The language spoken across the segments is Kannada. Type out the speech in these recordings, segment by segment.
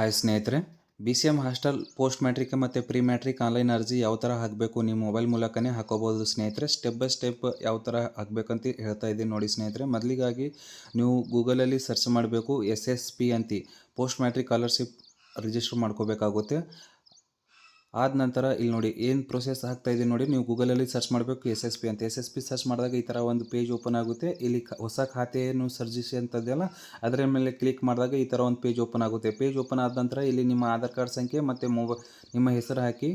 ಹಾಯ್ ಸ್ನೇಹಿತರೆ B C M hostel post matric ಮತ್ತು ಪ್ರೀ ಮ್ಯಾಟ್ರಿಕ್ ಆನ್ಲೈನ್ ಅರ್ಜಿ ಯಾವ ಥರ ಹಾಕಬೇಕು ನಿಮ್ಮ ಮೊಬೈಲ್ ಮೂಲಕನೇ ಹಾಕೋಬೋದು ಸ್ನೇಹಿತರೆ. ಸ್ಟೆಪ್ ಬೈ ಸ್ಟೆಪ್ ಯಾವ ಥರ ಹಾಕಬೇಕಂತ ಹೇಳ್ತಾ ಇದ್ದೀನಿ ನೋಡಿ ಸ್ನೇಹಿತರೆ. ಮೊದಲಿಗಾಗಿ ನೀವು ಗೂಗಲಲ್ಲಿ ಸರ್ಚ್ ಮಾಡಬೇಕು ಎಸ್ ಎಸ್ ಪಿ ಅಂತಿ. ಪೋಸ್ಟ್ ಮ್ಯಾಟ್ರಿಕ್ ಸ್ಕಾಲರ್ಶಿಪ್ ರಿಜಿಸ್ಟರ್ ಮಾಡ್ಕೋಬೇಕಾಗುತ್ತೆ. ಆದ ನಂತರ ಇಲ್ಲಿ ನೋಡಿ ಏನು ಪ್ರೊಸೆಸ್ ಆಗ್ತಾ ಇದೆ ನೋಡಿ, ನೀವು ಗೂಗಲಲ್ಲಿ ಸರ್ಚ್ ಮಾಡಬೇಕು ಎಸ್ ಎಸ್ ಪಿ ಅಂತ. ಎಸ್ ಎಸ್ ಪಿ ಸರ್ಚ್ ಮಾಡಿದಾಗ ಈ ಥರ ಒಂದು ಪೇಜ್ ಓಪನ್ ಆಗುತ್ತೆ. ಇಲ್ಲಿ ಹೊಸ ಖಾತೆಯನ್ನು ಸರ್ಜಿಸಿ ಅಂತದೆಯಲ್ಲ, ಅದರ ಮೇಲೆ ಕ್ಲಿಕ್ ಮಾಡಿದಾಗ ಈ ಥರ ಒಂದು ಪೇಜ್ ಓಪನ್ ಆಗುತ್ತೆ. ಪೇಜ್ ಓಪನ್ ಆದ ನಂತರ ಇಲ್ಲಿ ನಿಮ್ಮ ಆಧಾರ್ ಕಾರ್ಡ್ ಸಂಖ್ಯೆ ಮತ್ತು ಮೊಬ ನಿಮ್ಮ ಹೆಸರು ಹಾಕಿ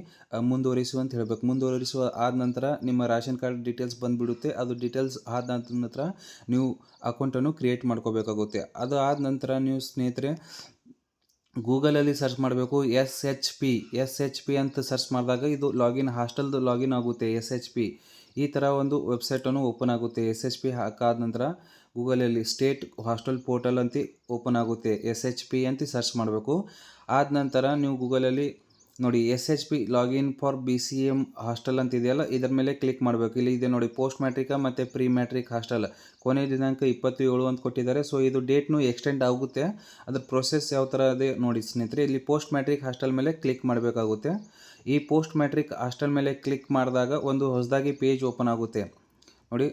ಮುಂದುವರಿಸು ಅಂತ ಹೇಳಬೇಕು. ಮುಂದುವರಿಸುವ ಆದ ನಂತರ ನಿಮ್ಮ ರೇಷನ್ ಕಾರ್ಡ್ ಡೀಟೇಲ್ಸ್ ಬಂದುಬಿಡುತ್ತೆ. ಅದು ಡೀಟೇಲ್ಸ್ ಆದ ನಂತರ ನೀವು ಅಕೌಂಟನ್ನು ಕ್ರಿಯೇಟ್ ಮಾಡ್ಕೋಬೇಕಾಗುತ್ತೆ. ಅದು ಆದ ನಂತರ ನೀವು ಸ್ನೇಹಿತರೆ ಗೂಗಲಲ್ಲಿ ಸರ್ಚ್ ಮಾಡಬೇಕು S H P, S H P ಅಂತ ಸರ್ಚ್ ಮಾಡಿದಾಗ ಇದು ಲಾಗಿನ್, ಹಾಸ್ಟೆಲ್ದು ಲಾಗಿನ್ ಆಗುತ್ತೆ ಎಸ್ ಎಚ್ ಪಿ. ಈ ಥರ ಒಂದು ವೆಬ್ಸೈಟನ್ನು ಓಪನ್ ಆಗುತ್ತೆ ಎಸ್ ಎಚ್ ಪಿ ಹಾಕಾದ ನಂತರ ಗೂಗಲಲ್ಲಿ ಸ್ಟೇಟ್ ಹಾಸ್ಟೆಲ್ ಪೋರ್ಟಲ್ ಅಂತ ಓಪನ್ ಆಗುತ್ತೆ ಎಸ್ ಎಚ್ ಪಿ ಅಂತ ಸರ್ಚ್ ಮಾಡಬೇಕು. ಆದ ನಂತರ ನೀವು ಗೂಗಲಲ್ಲಿ ನೋಡಿ S H P login for B C M hostel ಅಂತ ಇದೆಯಲ್ಲ ಇದರ ಮೇಲೆ ಕ್ಲಿಕ್ ಮಾಡಬೇಕು. ಇಲ್ಲಿ ಇದೆ ನೋಡಿ ಪೋಸ್ಟ್ ಮ್ಯಾಟ್ರಿಕ ಮತ್ತು ಪ್ರೀ ಮ್ಯಾಟ್ರಿಕ್ ಹಾಸ್ಟೆಲ್ ಕೊನೆಯ ದಿನಾಂಕ ಇಪ್ಪತ್ತು ಏಳು ಅಂತ ಕೊಟ್ಟಿದ್ದಾರೆ. ಸೊ ಇದು ಡೇಟ್ನು ಎಕ್ಸ್ಟೆಂಡ್ ಆಗುತ್ತೆ. ಅದ್ರ ಪ್ರೊಸೆಸ್ ಯಾವ ಥರ ಇದೆ ನೋಡಿ ಸ್ನೇಹಿತರೆ, ಇಲ್ಲಿ ಪೋಸ್ಟ್ ಮ್ಯಾಟ್ರಿಕ್ ಹಾಸ್ಟೆಲ್ ಮೇಲೆ ಕ್ಲಿಕ್ ಮಾಡಬೇಕಾಗುತ್ತೆ. ಈ ಪೋಸ್ಟ್ ಮ್ಯಾಟ್ರಿಕ್ ಹಾಸ್ಟೆಲ್ ಮೇಲೆ ಕ್ಲಿಕ್ ಮಾಡಿದಾಗ ಒಂದು ಹೊಸದಾಗಿ ಪೇಜ್ ಓಪನ್ ಆಗುತ್ತೆ. ನೋಡಿ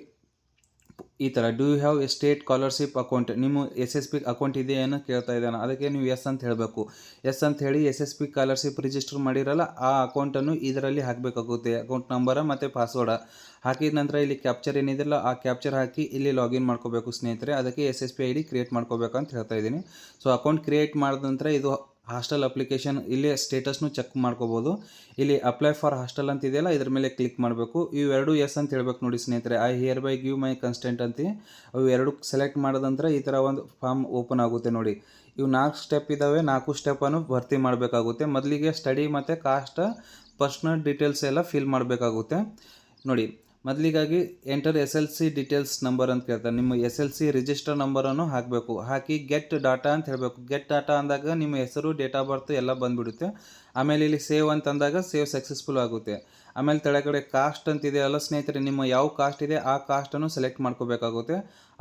ಈ ಥರ do you have a state scholarship account ನಿಮ್ಮ ಎಸ್ ಎಸ್ ಪಿ ಅಕೌಂಟ್ ಇದೆ ಕೇಳ್ತಾ ಇದ್ದಾನೆ. ಅದಕ್ಕೆ ನೀವು ಎಸ್ ಅಂತ ಹೇಳಬೇಕು. ಎಸ್ ಅಂತ ಹೇಳಿ S S P scholarship register ಮಾಡಿರಲ್ಲ, ಆ ಅಕೌಂಟನ್ನು ಇದರಲ್ಲಿ ಹಾಕಬೇಕಾಗುತ್ತೆ. ಅಕೌಂಟ್ ನಂಬರ ಮತ್ತು ಪಾಸ್ವರ್ಡ ಹಾಕಿದ ನಂತರ ಇಲ್ಲಿ ಕ್ಯಾಪ್ಚರ್ ಏನಿದೆಯಲ್ಲ, ಆ ಕ್ಯಾಪ್ಚರ್ ಹಾಕಿ ಇಲ್ಲಿ ಲಾಗಿನ್ ಮಾಡ್ಕೋಬೇಕು ಸ್ನೇಹಿತರೆ. ಅದಕ್ಕೆ S S P I D create ಮಾಡ್ಕೋಬೇಕು ಅಂತ ಹೇಳ್ತಾ ಇದ್ದೀನಿ. ಸೊ ಅಕೌಂಟ್ ಕ್ರಿಯೇಟ್ ಮಾಡಿದ ನಂತರ ಇದು ಹಾಸ್ಟೆಲ್ ಅಪ್ಲಿಕೇಶನ್ ಇಲ್ಲಿ ಸ್ಟೇಟಸ್ನು ಚೆಕ್ ಮಾಡ್ಕೋಬೋದು. ಇಲ್ಲಿ ಅಪ್ಲೈ ಫಾರ್ ಹಾಸ್ಟೆಲ್ ಅಂತ ಇದೆಯಲ್ಲ, ಇದ್ರ ಮೇಲೆ ಕ್ಲಿಕ್ ಮಾಡಬೇಕು. ಇವೆರಡು ಎಸ್ ಅಂತ ಹೇಳ್ಬೇಕು ನೋಡಿ ಸ್ನೇಹಿತರೆ. I hereby give my consent ಅಂತ. ಅವು ಎರಡು ಸೆಲೆಕ್ಟ್ ಮಾಡಿದ ಈ ಥರ ಒಂದು ಫಾರ್ಮ್ ಓಪನ್ ಆಗುತ್ತೆ ನೋಡಿ. ಇವು ನಾಲ್ಕು ಸ್ಟೆಪ್ ಇದ್ದಾವೆ ನಾಲ್ಕು ಸ್ಟೆಪ್ಪನ್ನು ಭರ್ತಿ ಮಾಡಬೇಕಾಗುತ್ತೆ. ಮೊದಲಿಗೆ ಸ್ಟಡಿ ಮತ್ತು ಕಾಸ್ಟ್ ಪರ್ಸ್ನಲ್ ಡೀಟೇಲ್ಸ್ ಎಲ್ಲ ಫಿಲ್ ಮಾಡಬೇಕಾಗುತ್ತೆ. ನೋಡಿ ಮೊದಲಿಗಾಗಿ enter S L C details number ಅಂತ ಕೇಳ್ತಾರೆ. ನಿಮ್ಮ ಎಸ್ ಎಲ್ ಸಿ ರಿಜಿಸ್ಟರ್ ನಂಬರನ್ನು ಹಾಕಬೇಕು. ಹಾಕಿ ಗೆಟ್ ಡಾಟಾ ಅಂತ ಹೇಳಬೇಕು. ಗೆಟ್ ಡಾಟಾ ಅಂದಾಗ ನಿಮ್ಮ ಹೆಸರು ಡೇಟ್ ಆಫ್ ಬರ್ತ್ ಎಲ್ಲ ಬಂದುಬಿಡುತ್ತೆ. ಆಮೇಲೆ ಇಲ್ಲಿ ಸೇವ್ ಅಂತ ಅಂದಾಗ ಸೇವ್ ಸಕ್ಸಸ್ಫುಲ್ ಆಗುತ್ತೆ. ಆಮೇಲೆ ಕೆಳಗಡೆ ಕಾಸ್ಟ್ ಅಂತ ಇದೆಯಲ್ಲ ಸ್ನೇಹಿತರೆ, ನಿಮ್ಮ ಯಾವ ಕಾಸ್ಟ್ ಇದೆ ಆ ಕಾಸ್ಟನ್ನು ಸೆಲೆಕ್ಟ್ ಮಾಡ್ಕೋಬೇಕಾಗುತ್ತೆ.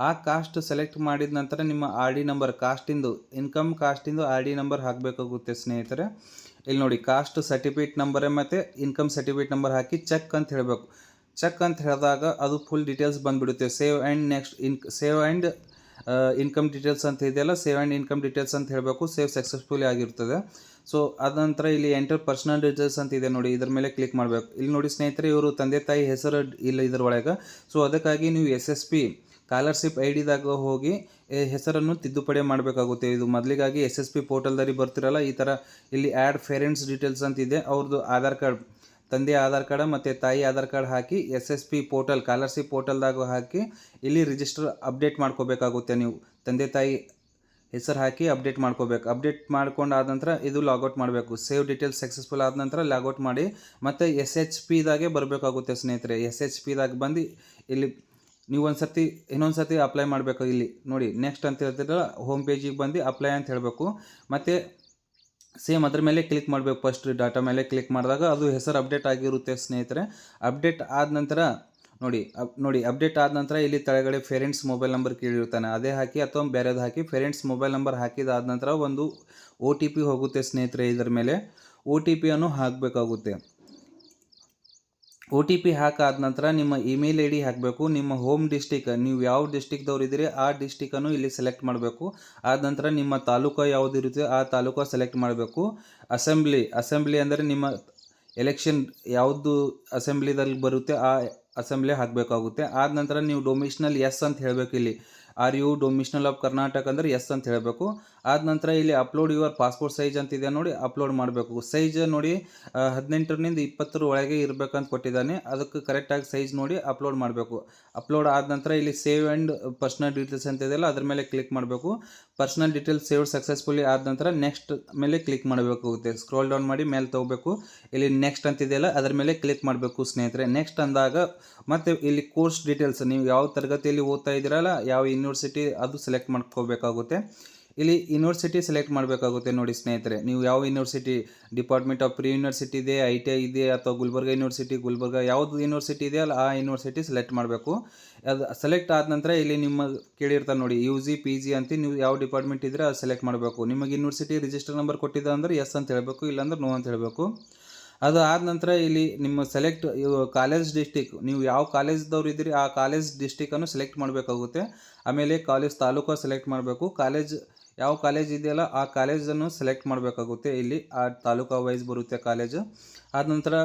ಆ ಕಾಸ್ಟ್ ಸೆಲೆಕ್ಟ್ ಮಾಡಿದ ನಂತರ ನಿಮ್ಮ ಆರ್ ಡಿ ನಂಬರ್ ಕಾಸ್ಟಿಂದು ಇನ್ಕಮ್ ಕಾಸ್ಟಿಂದು ಆರ್ ಡಿ ನಂಬರ್ ಹಾಕಬೇಕಾಗುತ್ತೆ ಸ್ನೇಹಿತರೆ. ಇಲ್ಲಿ ನೋಡಿ ಕಾಸ್ಟ್ ಸರ್ಟಿಫಿಕೇಟ್ ನಂಬರ್ ಮತ್ತು ಇನ್ಕಮ್ ಸರ್ಟಿಫಿಕೇಟ್ ನಂಬರ್ ಹಾಕಿ ಚೆಕ್ ಅಂತ ಹೇಳಬೇಕು. ಚೆಕ್ ಅಂತ ಹೇಳಿದಾಗ ಅದು ಫುಲ್ ಡೀಟೇಲ್ಸ್ ಬಂದುಬಿಡುತ್ತೆ. Save and next in save and income details ಅಂತ ಇದೆಯಲ್ಲ ಸೇವ್ ಆ್ಯಂಡ್ ಇನ್ಕಮ್ ಡೀಟೇಲ್ಸ್ ಅಂತ ಹೇಳಬೇಕು. ಸೇವ್ ಸಕ್ಸಸ್ಫುಲಿ ಆಗಿರ್ತದೆ. ಸೊ ನಂತರ ಇಲ್ಲಿ ಎಂಟರ್ ಪರ್ಸನಲ್ ಡೀಟೇಲ್ಸ್ ಅಂತ ಇದೆ ನೋಡಿ, ಇದ್ರ ಮೇಲೆ ಕ್ಲಿಕ್ ಮಾಡಬೇಕು. ಇಲ್ಲಿ ನೋಡಿ ಸ್ನೇಹಿತರೆ, ಇವರು ತಂದೆ ತಾಯಿ ಹೆಸರು ಇಲ್ಲ ಇದರೊಳಗೆ ಸೊ ಅದಕ್ಕಾಗಿ ನೀವು S S P scholarship I ಡಿದಾಗ ಹೋಗಿ ಹೆಸರನ್ನು ತಿದ್ದುಪಡಿ ಮಾಡಬೇಕಾಗುತ್ತೆ. ಇದು ಮೊದಲಿಗಾಗಿ ಎಸ್ ಎಸ್ ಪಿ ಪೋರ್ಟಲ್ದಲ್ಲಿ ಬರ್ತಿರಲ್ಲ, ಈ ಥರ ಇಲ್ಲಿ ಆ್ಯಡ್ ಪೇರೆಂಟ್ಸ್ ಡೀಟೇಲ್ಸ್ ಅಂತ ಇದೆ. ಅವ್ರದ್ದು ಆಧಾರ್ ಕಾರ್ಡ್ ತಂದೆ ಆಧಾರ್ ಕಾರ್ಡ್ ಮತ್ತು ತಾಯಿ ಆಧಾರ್ ಕಾರ್ಡ್ ಹಾಕಿ S S P portal, scholarship ಪೋರ್ಟಲ್ದಾಗ ಹಾಕಿ ಇಲ್ಲಿ ರಿಜಿಸ್ಟರ್ ಅಪ್ಡೇಟ್ ಮಾಡ್ಕೋಬೇಕಾಗುತ್ತೆ ನೀವು. ತಂದೆ ತಾಯಿ ಹೆಸರು ಹಾಕಿ ಅಪ್ಡೇಟ್ ಮಾಡ್ಕೋಬೇಕು. ಅಪ್ಡೇಟ್ ಮಾಡ್ಕೊಂಡು ಆದ ನಂತರ ಇದು ಲಾಗೌಟ್ ಮಾಡಬೇಕು. ಸೇವ್ ಡೀಟೇಲ್ಸ್ ಸಕ್ಸಸ್ಫುಲ್ ಆದ ನಂತರ ಲಾಗೌಟ್ ಮಾಡಿ ಮತ್ತು ಎಸ್ ಎಚ್ ಪಿದಾಗೆ ಬರಬೇಕಾಗುತ್ತೆ ಸ್ನೇಹಿತರೆ. ಎಸ್ ಎಚ್ ಪಿದಾಗ ಬಂದು ಇಲ್ಲಿ ನೀವು ಒಂದು ಸರ್ತಿ ಇನ್ನೊಂದು ಸರ್ತಿ ಅಪ್ಲೈ ಮಾಡಬೇಕು ಇಲ್ಲಿ. ನೋಡಿ ನೆಕ್ಸ್ಟ್ ಅಂತ ಹೇಳ್ತಿದ್ರೆ ಹೋಮ್ ಪೇಜಿಗೆ ಬಂದು ಅಪ್ಲೈ ಅಂತ ಹೇಳಬೇಕು. ಮತ್ತು ಸೇಮ್ ಅದ್ರ ಮೇಲೆ ಕ್ಲಿಕ್ ಮಾಡಬೇಕು ಫಸ್ಟ್ ಡಾಟಾ ಮೇಲೆ ಕ್ಲಿಕ್ ಮಾಡಿದಾಗ ಅದು ಹೆಸರು ಅಪ್ಡೇಟ್ ಆಗಿರುತ್ತೆ ಸ್ನೇಹಿತರೆ. ಅಪ್ಡೇಟ್ ಆದ ನಂತರ ನೋಡಿ, ಅಪ್, ನೋಡಿ ಅಪ್ಡೇಟ್ ಆದ ನಂತರ ಇಲ್ಲಿ ತಳಗಡೆ ಪೇರೆಂಟ್ಸ್ ಮೊಬೈಲ್ ನಂಬರ್ ಕೇಳಿರ್ತಾನೆ ಅದೇ ಹಾಕಿ ಅಥವಾ ಬೇರೆದು ಹಾಕಿ ಪೇರೆಂಟ್ಸ್ ಮೊಬೈಲ್ ನಂಬರ್ ಹಾಕಿದಾದ ನಂತರ ಒಂದು ಒ ಹೋಗುತ್ತೆ ಸ್ನೇಹಿತರೆ ಇದರ ಮೇಲೆ. ಒ ಟಿ ಪಿಯನ್ನು ಹಾಕಬೇಕಾಗುತ್ತೆ. ಒ ಟಿ ಪಿ ಹಾಕಾದ ನಂತರ ನಿಮ್ಮ ಇಮೇಲ್ ಐ ಡಿ ಹಾಕಬೇಕು, ನಿಮ್ಮ ಹೋಮ್ ಡಿಸ್ಟಿಕ್ ನೀವು ಯಾವ ಡಿಸ್ಟಿಕ್ದವ್ರು ಇದ್ದೀರಿ, ಆ ಡಿಸ್ಟಿಕನ್ನು ಇಲ್ಲಿ ಸೆಲೆಕ್ಟ್ ಮಾಡಬೇಕು. ಆದ ನಂತರ ನಿಮ್ಮ ತಾಲೂಕು ಯಾವುದಿರುತ್ತೆ ಆ ತಾಲೂಕು ಸೆಲೆಕ್ಟ್ ಮಾಡಬೇಕು. ಅಸೆಂಬ್ಲಿ ಅಸೆಂಬ್ಲಿ ಅಂದರೆ ನಿಮ್ಮ ಎಲೆಕ್ಷನ್ ಯಾವುದು ಅಸೆಂಬ್ಲಿದಲ್ಲಿ ಬರುತ್ತೆ, ಆ ಅಸೆಂಬ್ಲಿ ಹಾಕಬೇಕಾಗುತ್ತೆ. ಆದ ನಂತರ ನೀವು ಡೊಮಿಷನಲ್ ಎಸ್ ಅಂತ ಹೇಳಬೇಕು ಇಲ್ಲಿ. Are you domicile of Karnataka ಅಂದರೆ ಎಸ್ ಅಂತ ಹೇಳಬೇಕು. ಆದ ನಂತರ ಇಲ್ಲಿ ಅಪ್ಲೋಡ್ ಯುವರ್ ಪಾಸ್ಪೋರ್ಟ್ ಸೈಜ್ ಅಂತ ಇದೆ ನೋಡಿ ಅಪ್ಲೋಡ್ ಮಾಡಬೇಕು. ಸೈಜ್ ನೋಡಿ ಹದಿನೆಂಟರಿಂದ ಇಪ್ಪತ್ತರ ಒಳಗೆ ಇರಬೇಕಂತ ಕೊಟ್ಟಿದ್ದಾನೆ. ಅದಕ್ಕೆ ಕರೆಕ್ಟಾಗಿ ಸೈಜ್ ನೋಡಿ ಅಪ್ಲೋಡ್ ಮಾಡಬೇಕು. ಅಪ್ಲೋಡ್ ಆದ ನಂತರ ಇಲ್ಲಿ ಸೇವ್ ಆ್ಯಂಡ್ ಪರ್ಸ್ನಲ್ ಡೀಟೇಲ್ಸ್ ಅಂತ ಇದೆಯಲ್ಲ, ಅದ್ರ ಮೇಲೆ ಕ್ಲಿಕ್ ಮಾಡಬೇಕು. ಪರ್ಸ್ನಲ್ ಡೀಟೇಲ್ಸ್ ಸೇವ್ ಸಕ್ಸಸ್ಫುಲಿ ಆದ ನಂತರ ನೆಕ್ಸ್ಟ್ ಮೇಲೆ ಕ್ಲಿಕ್ ಮಾಡಬೇಕಾಗುತ್ತೆ ಸ್ಕ್ರೋಲ್ ಡೌನ್ ಮಾಡಿ ಮೇಲೆ ತೊಗೋಬೇಕು. ಇಲ್ಲಿ ನೆಕ್ಸ್ಟ್ ಅಂತಿದೆಯಲ್ಲ ಅದ್ರ ಮೇಲೆ ಕ್ಲಿಕ್ ಮಾಡಬೇಕು ಸ್ನೇಹಿತರೆ. ನೆಕ್ಸ್ಟ್ ಅಂದಾಗ ಮತ್ತು ಇಲ್ಲಿ ಕೋರ್ಸ್ ಡೀಟೇಲ್ಸ್ ನೀವು ಯಾವ ತರಗತಿಯಲ್ಲಿ ಓದ್ತಾ ಇದ್ದೀರಲ್ಲ, ಯಾವ ಯೂನಿವರ್ಸಿಟಿ ಅದು ಸೆಲೆಕ್ಟ್ ಮಾಡ್ಕೋಬೇಕಾಗುತ್ತೆ. ಇಲ್ಲಿ ಯೂನಿವರ್ಸಿಟಿ ಸೆಲೆಕ್ಟ್ ಮಾಡಬೇಕಾಗುತ್ತೆ ನೋಡಿ ಸ್ನೇಹಿತರೆ. ನೀವು ಯಾವ university, department of pre university ಇದೆ, ಐ ಟಿ ಐ ಇದೆ, ಅಥವಾ ಗುಲ್ಬರ್ಗ ಯೂನಿವರ್ಸಿಟಿ, ಗುಲ್ಬರ್ಗ ಯಾವುದು ಯೂನಿವರ್ಸಿಟಿ ಇದೆಯಲ್ಲ ಆ ಯೂನಿವರ್ಸಿಟಿ ಸೆಲೆಕ್ಟ್ ಮಾಡಬೇಕು. ಅದು ಸೆಲೆಕ್ಟ್ ಆದ ನಂತರ ಇಲ್ಲಿ ನಿಮ್ಮ ಕೇಳಿರ್ತಾರೆ ನೋಡಿ ಯು ಜಿ ಪಿ ಜಿ ಅಂತ ನೀವು ಯಾವ ಡಿಪಾರ್ಟ್ಮೆಂಟ್ ಇದ್ದರೆ ಅದು ಸೆಲೆಕ್ಟ್ ಮಾಡಬೇಕು. ನಿಮಗೆ ಯೂನಿವರ್ಸಿಟಿ ರಿಜಿಸ್ಟರ್ ನಂಬರ್ ಕೊಟ್ಟಿದ್ದ ಅಂದರೆ ಎಸ್ ಅಂತ ಹೇಳಬೇಕು, ಇಲ್ಲಾಂದ್ರೆ ನೋ ಅಂತ ಹೇಳಬೇಕು. ಅದು ಆದ ನಂತರ ಇಲ್ಲಿ ನಿಮ್ಮ ಸೆಲೆಕ್ಟ್ ಕಾಲೇಜ್ ಡಿಸ್ಟಿಕ್ ನೀವು ಯಾವ ಕಾಲೇಜ್ದವ್ರು ಇದ್ದೀರಿ, ಆ ಕಾಲೇಜ್ ಡಿಸ್ಟಿಕನ್ನು ಸೆಲೆಕ್ಟ್ ಮಾಡಬೇಕಾಗುತ್ತೆ. ಆಮೇಲೆ ಕಾಲೇಜ್ ತಾಲೂಕು ಸೆಲೆಕ್ಟ್ ಮಾಡಬೇಕು. ಕಾಲೇಜ್ ಯಾವ ಕಾಲೇಜ್ ಇದೆಯಲ್ಲ, ಆ ಕಾಲೇಜನ್ನು ಸೆಲೆಕ್ಟ್ ಮಾಡಬೇಕಾಗುತ್ತೆ. ಇಲ್ಲಿ ಆ ತಾಲೂಕು ವೈಸ್ ಬರುತ್ತೆ ಕಾಲೇಜು ಆದ ನಂತರ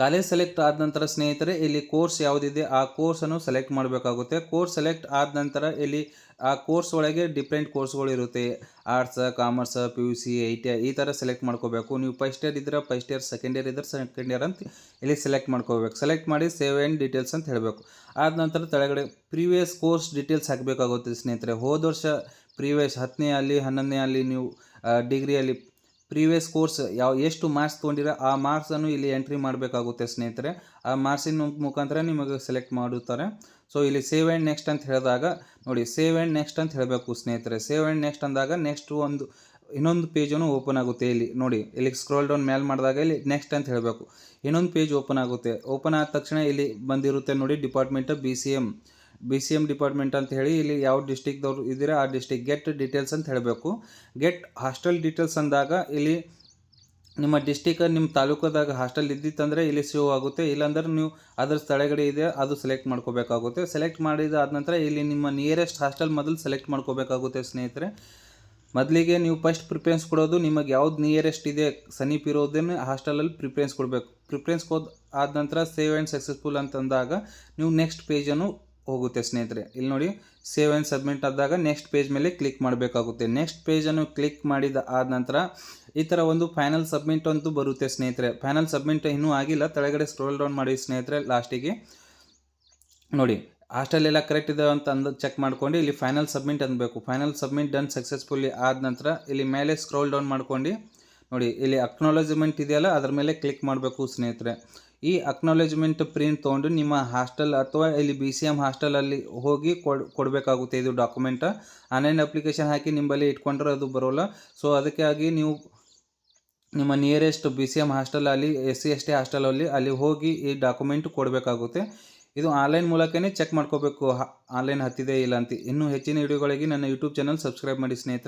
ಕಾಲೇಜ್ ಸೆಲೆಕ್ಟ್ ಆದ ನಂತರ, ಸ್ನೇಹಿತರೆ, ಇಲ್ಲಿ ಕೋರ್ಸ್ ಯಾವುದಿದೆ, ಆ ಕೋರ್ಸನ್ನು ಸೆಲೆಕ್ಟ್ ಮಾಡಬೇಕಾಗುತ್ತೆ. ಕೋರ್ಸ್ ಸೆಲೆಕ್ಟ್ ಆದ ನಂತರ, ಇಲ್ಲಿ ಆ ಕೋರ್ಸ್ ಒಳಗೆ ಡಿಫ್ರೆಂಟ್ ಕೋರ್ಸ್ಗಳು ಇರುತ್ತೆ. Arts, commerce, P U C, I T I ಈ ಥರ ಸೆಲೆಕ್ಟ್ ಮಾಡ್ಕೋಬೇಕು. ನೀವು ಫಸ್ಟ್ ಇಯರ್ ಇದ್ರೆ, ಫಸ್ಟ್ ಇಯರ್, ಸೆಕೆಂಡ್ ಇಯರ್ ಇದ್ರೆ, ಸೆಕೆಂಡ್ ಇಯರ್ ಅಂತ ಇಲ್ಲಿ ಸೆಲೆಕ್ಟ್ ಮಾಡ್ಕೋಬೇಕು. ಸೆಲೆಕ್ಟ್ ಮಾಡಿ ಸೇವ್ ಆ್ಯಂಡ್ ಡೀಟೇಲ್ಸ್ ಅಂತ ಹೇಳಬೇಕು. ಆದ ನಂತರ ತೆಳಗಡೆ ಪ್ರೀವಿಯಸ್ ಕೋರ್ಸ್ ಡೀಟೇಲ್ಸ್ ಹಾಕಬೇಕಾಗುತ್ತೆ, ಸ್ನೇಹಿತರೆ. ಹೋದ ವರ್ಷ ಪ್ರೀವಿಯಸ್ ಹತ್ತನೇ ಅಲ್ಲಿ, ಹನ್ನೊಂದನೇ ಅಲ್ಲಿ ನೀವು ಡಿಗ್ರಿಯಲ್ಲಿ ಪ್ರೀವಿಯಸ್ ಕೋರ್ಸ್ ಯಾವ, ಎಷ್ಟು ಮಾರ್ಕ್ಸ್ ತೊಗೊಂಡಿರೋ, ಆ ಮಾರ್ಕ್ಸನ್ನು ಇಲ್ಲಿ ಎಂಟ್ರಿ ಮಾಡಬೇಕಾಗುತ್ತೆ ಸ್ನೇಹಿತರೆ. ಆ ಮಾರ್ಕ್ಸಿನ ಮುಖಾಂತರ ನಿಮಗೆ ಸೆಲೆಕ್ಟ್ ಮಾಡುತ್ತಾರೆ. ಸೊ, ಇಲ್ಲಿ ಸೇವ್ ಆ್ಯಂಡ್ ನೆಕ್ಸ್ಟ್ ಅಂತ ಹೇಳಿದಾಗ, ನೋಡಿ, ಸೇವ್ ಆ್ಯಂಡ್ ನೆಕ್ಸ್ಟ್ ಅಂತ ಹೇಳಬೇಕು ಸ್ನೇಹಿತರೆ. ಸೇವ್ ಆ್ಯಂಡ್ ನೆಕ್ಸ್ಟ್ ಅಂದಾಗ ನೆಕ್ಸ್ಟ್ ಒಂದು, ಇನ್ನೊಂದು ಪೇಜನ್ನು ಓಪನ್ ಆಗುತ್ತೆ. ಇಲ್ಲಿ, ನೋಡಿ, ಇಲ್ಲಿ ಸ್ಕ್ರೋಲ್ ಡೌನ್ ಮೇಲೆ ಮಾಡಿದಾಗ ಇಲ್ಲಿ ನೆಕ್ಸ್ಟ್ ಅಂತ ಹೇಳಬೇಕು. ಇನ್ನೊಂದು ಪೇಜ್ ಓಪನ್ ಆಗುತ್ತೆ. ಓಪನ್ ಆದ ತಕ್ಷಣ ಇಲ್ಲಿ ಬಂದಿರುತ್ತೆ ನೋಡಿ, department B C M B C M department ಅಂತ ಹೇಳಿ ಇಲ್ಲಿ ಯಾವ ಡಿಸ್ಟಿಕ್ದವ್ರು ಇದ್ದೀರಾ ಆ ಡಿಸ್ಟಿಕ್ ಗೆಟ್ ಡೀಟೇಲ್ಸ್ ಅಂತ ಹೇಳಬೇಕು. ಗೆಟ್ ಹಾಸ್ಟೆಲ್ ಡೀಟೇಲ್ಸ್ ಅಂದಾಗ ಇಲ್ಲಿ ನಿಮ್ಮ ಡಿಸ್ಟಿಕ್ ನಿಮ್ಮ ತಾಲೂಕದಾಗ ಹಾಸ್ಟೆಲ್ ಇದ್ದಿತ್ತಂದರೆ ಇಲ್ಲಿ ಸೇವ್ ಆಗುತ್ತೆ. ಇಲ್ಲಾಂದ್ರೆ ನೀವು ಅದ್ರ ಸ್ಥಳಗಡೆ ಇದೆ, ಅದು ಸೆಲೆಕ್ಟ್ ಮಾಡ್ಕೋಬೇಕಾಗುತ್ತೆ. ಸೆಲೆಕ್ಟ್ ಮಾಡಿದ ನಂತರ ಇಲ್ಲಿ ನಿಮ್ಮ ನಿಯರೆಸ್ಟ್ ಹಾಸ್ಟೆಲ್ ಮೊದಲು ಸೆಲೆಕ್ಟ್ ಮಾಡ್ಕೋಬೇಕಾಗುತ್ತೆ ಸ್ನೇಹಿತರೆ. ಮೊದಲಿಗೆ ನೀವು ಫಸ್ಟ್ ಪ್ರಿಫರೆನ್ಸ್ ಕೊಡೋದು ನಿಮಗೆ ಯಾವ್ದು ನಿಯರೆಸ್ಟ್ ಇದೆ, ಸಮೀಪ ಇರೋದನ್ನೇ ಹಾಸ್ಟೆಲಲ್ಲಿ ಪ್ರಿಫರೆನ್ಸ್ ಕೊಡಬೇಕು. ಪ್ರಿಫರೆನ್ಸ್ ಕೊದ್ ಆದ ನಂತರ ಸೇವ್ ಆ್ಯಂಡ್ ಸಕ್ಸಸ್ಫುಲ್ ಅಂತಂದಾಗ ನೀವು ನೆಕ್ಸ್ಟ್ ಪೇಜನ್ನು ಹೋಗುತ್ತೆ ಸ್ನೇಹಿತರೆ. ಇಲ್ಲಿ ನೋಡಿ ಸೇವ್ ಆ್ಯಂಡ್ ಸಬ್ಮಿಟ್ ಆದಾಗ ನೆಕ್ಸ್ಟ್ ಪೇಜ್ ಮೇಲೆ ಕ್ಲಿಕ್ ಮಾಡಬೇಕಾಗುತ್ತೆ. ನೆಕ್ಸ್ಟ್ ಪೇಜನ್ನು ಕ್ಲಿಕ್ ಮಾಡಿದ ಆದ ನಂತರ ಈ ಥರ ಒಂದು ಫೈನಲ್ ಸಬ್ಮಿಟ್ ಅಂತೂ ಬರುತ್ತೆ ಸ್ನೇಹಿತರೆ. ಫೈನಲ್ ಸಬ್ಮಿಟ್ ಇನ್ನೂ ಆಗಿಲ್ಲ. ಕೆಳಗಡೆ ಸ್ಕ್ರೋಲ್ ಡೌನ್ ಮಾಡಿ ಸ್ನೇಹಿತರೆ ಲಾಸ್ಟಿಗೆ ನೋಡಿ ಹಾಸ್ಟೆಲ್ ಎಲ್ಲ ಕರೆಕ್ಟ್ ಇದೆ ಅಂತ ಅಂದು ಚೆಕ್ ಮಾಡ್ಕೊಂಡು ಇಲ್ಲಿ ಫೈನಲ್ ಸಬ್ಮಿಟ್ ಅನ್ಬೇಕು. ಫೈನಲ್ ಸಬ್ಮಿಟ್ ಡನ್ ಸಕ್ಸಸ್ಫುಲ್ಲಿ ಆದ ನಂತರ ಇಲ್ಲಿ ಮೇಲೆ ಸ್ಕ್ರೋಲ್ ಡೌನ್ ಮಾಡ್ಕೊಂಡು ನೋಡಿ, ಇಲ್ಲಿ ಅಕ್ನಾಲಜ್ಮೆಂಟ್ ಇದೆಯಲ್ಲ, ಅದ್ರ ಮೇಲೆ ಕ್ಲಿಕ್ ಮಾಡಬೇಕು ಸ್ನೇಹಿತರೆ. ಈ ಅಕ್ನಾಲೇಜ್ಮೆಂಟ್ ಪ್ರಿಂಟ್ ತೊಗೊಂಡು ನಿಮ್ಮ ಹಾಸ್ಟೆಲ್ ಅಥವಾ ಇಲ್ಲಿ ಬಿ ಸಿ ಎಂ ಹಾಸ್ಟೆಲಲ್ಲಿ ಹೋಗಿ ಕೊಡ್, ಕೊಡಬೇಕಾಗುತ್ತೆ ಇದು ಡಾಕ್ಯುಮೆಂಟ್ ಆನ್ಲೈನ್ ಅಪ್ಲಿಕೇಶನ್ ಹಾಕಿ ನಿಂಬಲ್ಲಿ ಇಟ್ಕೊಂಡ್ರೆ ಅದು ಬರೋಲ್ಲ. ಸೊ ಅದಕ್ಕಾಗಿ ನೀವು ನಿಮ್ಮ ನಿಯರೆಸ್ಟ್ ಬಿ ಸಿ ಎಂ ಹಾಸ್ಟೆಲಲ್ಲಿ ಎಸ್ ಸಿ ಎಸ್ ಟಿ ಹಾಸ್ಟೆಲಲ್ಲಿ ಅಲ್ಲಿ ಹೋಗಿ ಈ ಡಾಕ್ಯುಮೆಂಟ್ ಕೊಡಬೇಕಾಗುತ್ತೆ. ಇದು ಆನ್ಲೈನ್ ಮೂಲಕನೇ ಚೆಕ್ ಮಾಡ್ಕೋಬೇಕು. ಆನ್ಲೈನ್ ಹತ್ತಿದೆ ಇಲ್ಲ ಅಂತ. ಇನ್ನೂ ಹೆಚ್ಚಿನ ವಿಡಿಯೋಗಳಿಗೆ ನನ್ನ ಯೂಟ್ಯೂಬ್ ಚಾನಲ್ ಸಬ್ಸ್ಕ್ರೈಬ್ ಮಾಡಿ ಸ್ನೇಹಿತರೆ.